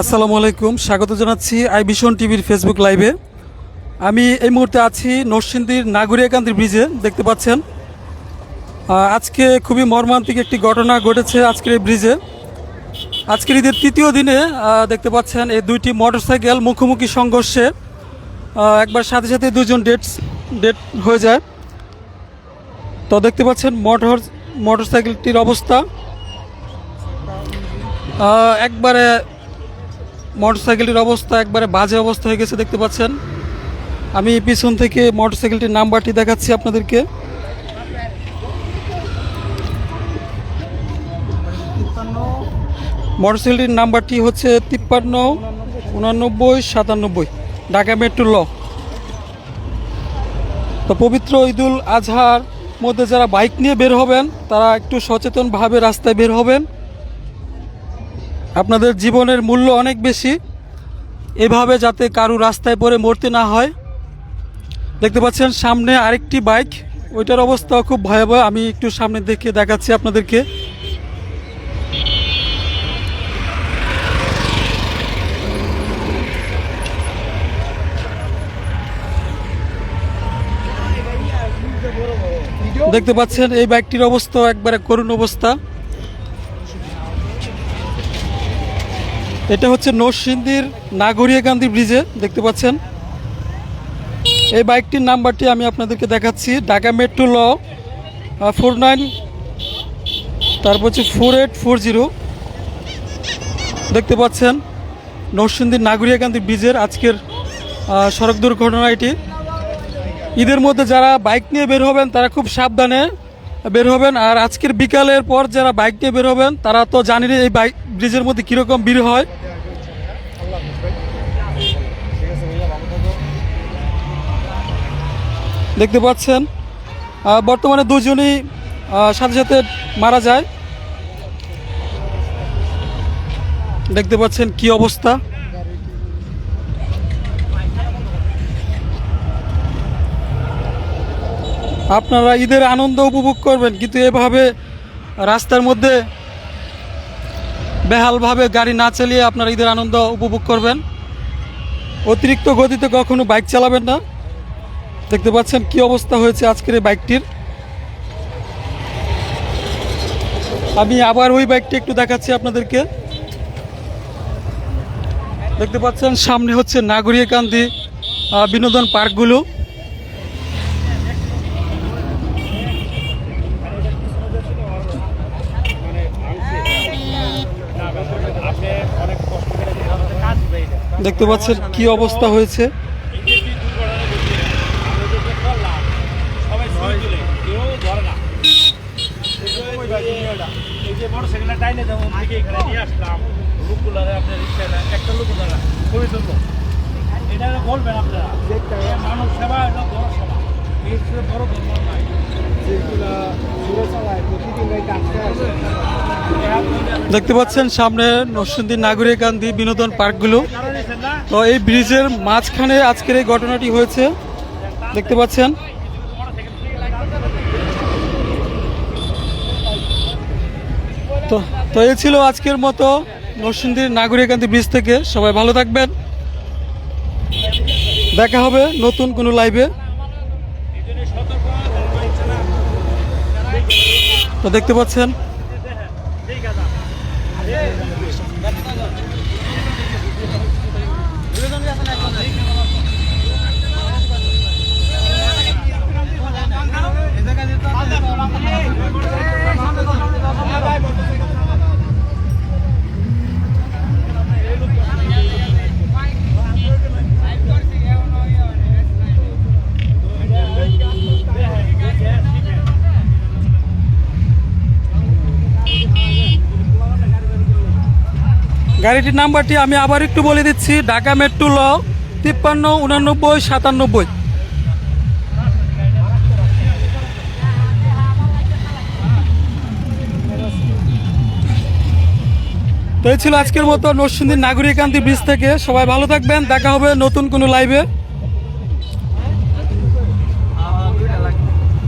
আসসালামু আলাইকুম, স্বাগত জানাচ্ছি আই ভিশন টিভির ফেসবুক লাইভে আমি এই মুহূর্তে আছি নরসিংদীর নাগুরিয়াকান্দি ব্রিজে, দেখতে পাচ্ছেন। আজকে খুবই মর্মান্তিক একটি ঘটনা ঘটেছে আজকের এই ব্রিজে। আজকের ঈদের তৃতীয় দিনে দেখতে পাচ্ছেন এই দুইটি মোটরসাইকেল মুখোমুখি সংঘর্ষে একবার সাথে সাথে দুজন ডেট ডেট হয়ে যায়। তো দেখতে পাচ্ছেন মোটর, মোটরসাইকেলটির অবস্থা। একবারে মোটরসাইকেলটির অবস্থা একবারে বাজে অবস্থা হয়ে গেছে দেখতে পাচ্ছেন। আমি পিছন থেকে মোটরসাইকেলটির নাম্বারটি দেখাচ্ছি আপনাদেরকে। মোটরসাইকেলটির নাম্বারটি হচ্ছে তিপ্পান্ন, উনানব্বই, সাতানব্বই, ঢাকা মেট্রো ল। তো পবিত্র ঈদুল আজহার মধ্যে যারা বাইক নিয়ে বের হবেন, তারা একটু সচেতনভাবে রাস্তায় বের হবেন। আপনাদের জীবনের মূল্য অনেক বেশি। এভাবে যাতে কারু রাস্তায় পড়ে মরতে না হয়। দেখতে পাচ্ছেন সামনে আরেকটি বাইক। ওইটার অবস্থাও খুব ভয়াবহ। আমি একটু সামনে দেখে দেখাচ্ছি আপনাদেরকে। দেখতে পাচ্ছেন এই বাইকটির অবস্থা একবারে করুণ অবস্থা। এটা হচ্ছে নরসিংদীর নাগরিয়াকান্দি ব্রিজে, দেখতে পাচ্ছেন। এই বাইকটির নাম্বারটি আমি আপনাদেরকে দেখাচ্ছি, ঢাকা মেট্রো ল ফোর নাইন, তারপর হচ্ছে ফোর এইট ফোর জিরো। দেখতে পাচ্ছেন, নরসিংদীর নাগরিয়াকান্দি ব্রিজের আজকের সড়ক দুর্ঘটনা এটি। ঈদের মধ্যে যারা বাইক নিয়ে বের হবেন, তারা খুব সাবধানে বের হবেন। আর আজকের বিকালের পর যারা বাইক নিয়ে বের হবেন, তারা তো জানেনই এই বাইক ব্রিজের মধ্যে কীরকম ভিড় হয়। দেখতে পাচ্ছেন বর্তমানে দুজনই সাথে সাথে মারা যায়। দেখতে পাচ্ছেন কি অবস্থা। আপনারা ঈদের আনন্দ উপভোগ করবেন, কিন্তু এভাবে রাস্তার মধ্যে বেহালভাবে গাড়ি না চালিয়ে আপনারা ঈদের আনন্দ উপভোগ করবেন। অতিরিক্ত গতিতে কখনো বাইক চালাবেন না। দেখতে পাচ্ছেন কি অবস্থা হয়েছে আজকের এই বাইকটির। আমি আবার ওই বাইকটি একটু দেখাচ্ছি আপনাদেরকে। দেখতে পাচ্ছেন সামনে হচ্ছে নাগরিকান্দি বিনোদন পার্কগুলো। দেখতে পাচ্ছেন কি অবস্থা হয়েছে? একটা লোক এটা বলবেন আপনারা। মানুষ সেবা এটা দেখতে পাচ্ছেন সামনে নরসিংদী নাগরিকান্দি বিনোদন পার্কগুলো। তো এই ব্রিজের মাঝখানে আজকের এই ঘটনাটি হয়েছে। দেখতে পাচ্ছেন। তো তো এই ছিল আজকের মতো নরসিংদীর নাগরিকান্দি ব্রিজ থেকে। সবাই ভালো থাকবেন। দেখা হবে নতুন কোনো লাইভে। তো দেখতে পাচ্ছেন গাড়িটির নাম্বারটি আমি আবার একটু বলে দিচ্ছি, ঢাকা মেট্রো ল, তিপ্পান্ন, উনানব্বই, সাতানব্বই। তো এই ছিল আজকের মতো নরসিংদীর নাগরিকান্তি ব্রিজ থেকে। সবাই ভালো থাকবেন, দেখা হবে নতুন কোনো লাইভে।